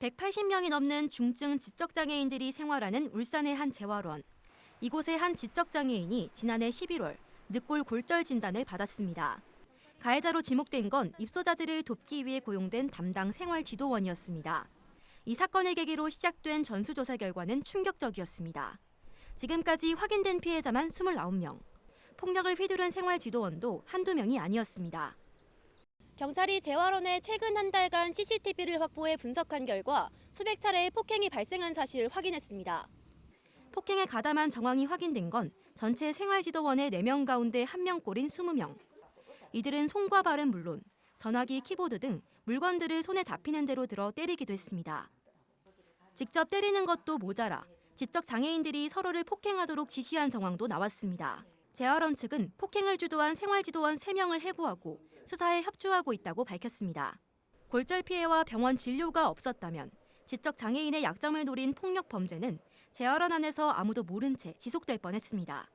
180명이 넘는 중증 지적장애인들이 생활하는 울산의 한 재활원. 이곳의 한 지적장애인이 지난해 11월 늑골 골절 진단을 받았습니다. 가해자로 지목된 건 입소자들을 돕기 위해 고용된 담당 생활 지도원이었습니다. 이 사건을 계기로 시작된 전수조사 결과는 충격적이었습니다. 지금까지 확인된 피해자만 29명. 폭력을 휘두른 생활 지도원도 한두 명이 아니었습니다. 경찰이 재활원에 최근 한 달간 CCTV를 확보해 분석한 결과 수백 차례의 폭행이 발생한 사실을 확인했습니다. 폭행에 가담한 정황이 확인된 건 전체 생활지도원의 4명 가운데 1명꼴인 20명. 이들은 손과 발은 물론 전화기, 키보드 등 물건들을 손에 잡히는 대로 들어 때리기도 했습니다. 직접 때리는 것도 모자라 지적 장애인들이 서로를 폭행하도록 지시한 정황도 나왔습니다. 재활원 측은 폭행을 주도한 생활지도원 3명을 해고하고 수사에 협조하고 있다고 밝혔습니다. 골절 피해와 병원 진료가 없었다면 지적 장애인의 약점을 노린 폭력 범죄는 재활원 안에서 아무도 모른 채 지속될 뻔했습니다.